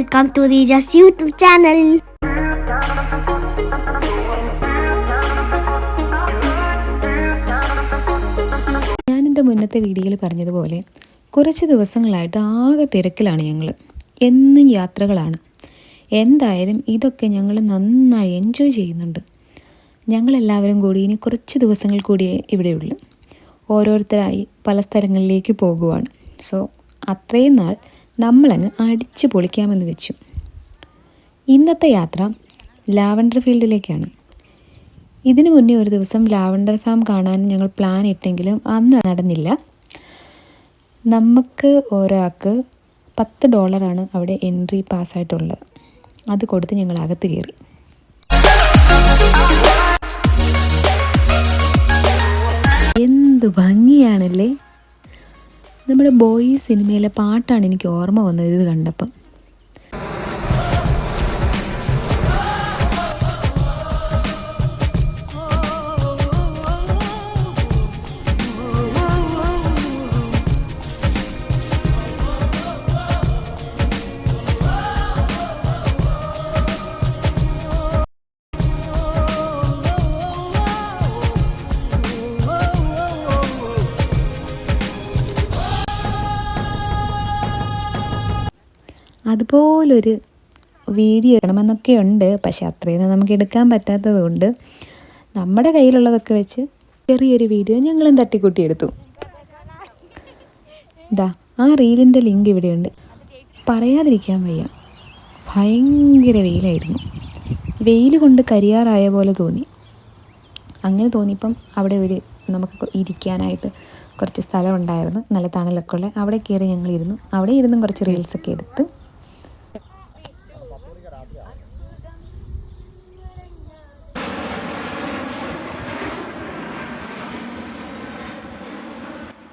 Welcome to റീജസ് YouTube channel. ഞാൻ എന്റെ മുന്നത്തെ വീഡിയോയിൽ പറഞ്ഞതുപോലെ കുറച്ച് ദിവസങ്ങളായിട്ട് ആകെ തിരക്കിലാണ് ഞങ്ങൾ എന്നും യാത്രകളാണ്. എന്തായാലും ഇതൊക്കെ ഞങ്ങൾ നന്നായി എൻജോയ് ചെയ്യുന്നുണ്ട്. ഞങ്ങളെല്ലാവരും കൂടി ഇനി കുറച്ച് ദിവസങ്ങൾ കൂടിയേ ഇവിടെയുള്ളൂ. ഓരോരുത്തരായി പല സ്ഥലങ്ങളിലേക്ക് പോകുവാണ്. സോ അത്രയും നാൾ നമ്മളങ്ങ് അടിച്ചു പൊളിക്കാമെന്ന് വെച്ചു. ഇന്നത്തെ യാത്ര ലാവണ്ടർ ഫീൽഡിലേക്കാണ്. ഇതിനു മുന്നേ ഒരു ദിവസം ലാവണ്ടർ ഫാം കാണാൻ ഞങ്ങൾ പ്ലാൻ ഇട്ടെങ്കിലും അന്ന് നടന്നില്ല. നമുക്ക് ഒരാൾക്ക് പത്ത് ഡോളറാണ് അവിടെ എൻട്രി പാസ്സായിട്ടുള്ളത്. അത് കൊടുത്ത് ഞങ്ങൾ അകത്ത് കയറി. എന്ത് ഭംഗിയാണല്ലേ? നമ്മുടെ ബോയ് സിനിമയിലെ പാട്ടാണ് എനിക്ക് ഓർമ്മ വന്നത് ഇത് കണ്ടപ്പം. അതുപോലൊരു വീഡിയോ എടുക്കണമെന്നൊക്കെ ഉണ്ട്. പക്ഷെ അത്രയൊന്നും നമുക്ക് എടുക്കാൻ പറ്റാത്തത് കൊണ്ട് നമ്മുടെ കയ്യിലുള്ളതൊക്കെ വെച്ച് ചെറിയൊരു വീഡിയോ ഞങ്ങളും തട്ടിക്കൂട്ടി എടുത്തു. ഇതാ ആ റീലിന്റെ ലിങ്ക് ഇവിടെയുണ്ട്. പറയാതിരിക്കാൻ വയ്യ. ഭയങ്കര വെയിലായിരുന്നു. വെയിൽ കൊണ്ട് കരിയാറായ പോലെ തോന്നി. അങ്ങനെ തോന്നിയപ്പം അവിടെ ഒരു നമുക്ക് ഇരിക്കാനായിട്ട് കുറച്ച് സ്ഥലം ഉണ്ടായിരുന്നു. നല്ല തണലൊക്കെ ഉള്ള അവിടെ കയറി ഞങ്ങളിരുന്നു അവിടെ ഇരുന്നും കുറച്ച് റീൽസൊക്കെ എടുത്ത്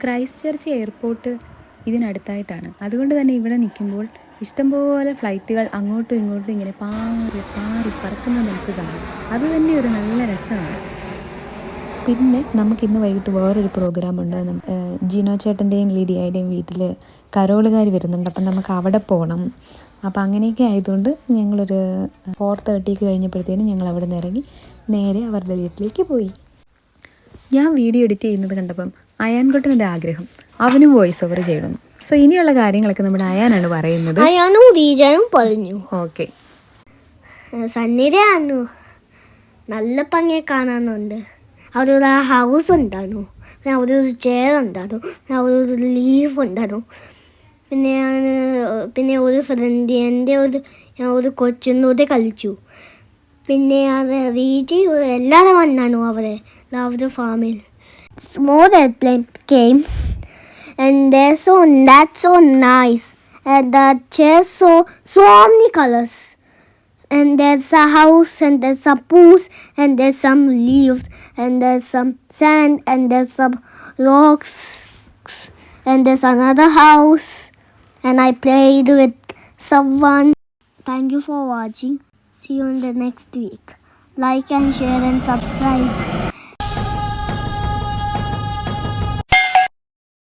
ക്രൈസ്റ്റ് ചർച്ച് എയർപോർട്ട് ഇതിനടുത്തായിട്ടാണ്. അതുകൊണ്ട് തന്നെ ഇവിടെ നിൽക്കുമ്പോൾ ഇഷ്ടംപോലെ ഫ്ലൈറ്റുകൾ അങ്ങോട്ടും ഇങ്ങോട്ടും ഇങ്ങനെ പാറി പാറി പറക്കുന്നത് നമുക്ക് കാണാം. അത് തന്നെ ഒരു നല്ല രസമാണ്. പിന്നെ നമുക്ക് ഇന്ന് വൈകിട്ട് വേറൊരു പ്രോഗ്രാമുണ്ട് ജിനോ ചേട്ടന്റെയും ലിഡിയയുടെയും വീട്ടിൽ കരോളുകാർ വരുന്നുണ്ട്. അപ്പം നമുക്ക് അവിടെ പോകണം അപ്പോൾ അങ്ങനെയൊക്കെ ആയതുകൊണ്ട് ഞങ്ങളൊരു ഫോർ തേർട്ടിക്ക് കഴിഞ്ഞപ്പോഴത്തേനും ഞങ്ങൾ അവിടെ നിന്ന് ഇറങ്ങി നേരെ അവരുടെ വീട്ടിലേക്ക് പോയി. ഞാൻ വീഡിയോ എഡിറ്റ് ചെയ്യുന്നത് കണ്ടപ്പം അയാൻകുട്ടനൊരു ആഗ്രഹം. അവനും വോയിസ് ഓവർ ചെയ്യണം സോ ഇനിയുള്ള കാര്യങ്ങളൊക്കെ നമ്മുടെ അയാനാണ് പറയുന്നത്. അയാനും പറഞ്ഞു. ഓക്കെ സന്നിധയാന്നു നല്ല ഭംഗിയെ കാണാനുണ്ട്. അവിടെ ഒരു ഹൗസ് ഉണ്ടായിരുന്നു പിന്നെ അവിടെ ഒരു ചെയർ ഉണ്ടായിരുന്നു പിന്നെ അവിടെ ഒരു ലീഫ് ഉണ്ടായിരുന്നു പിന്നെ ഞാൻ പിന്നെ ഒരു ഫ്രണ്ട് എന്റെ ഒരു ഞാൻ ഒരു കൊച്ചിനോട് കളിച്ചു. പിന്നെ അത് റീജി എല്ലാവരും വന്നാണ് അവരെ. അവരുടെ ഫാമിൽ small airplane came and they're so that's so nice and the chairs so so many colors and there's a house and there's a pool, and there's some leaves and there's some sand and there's some rocks and there's another house and I played with someone. Thank you for watching. See you in the next week. Like and share and subscribe.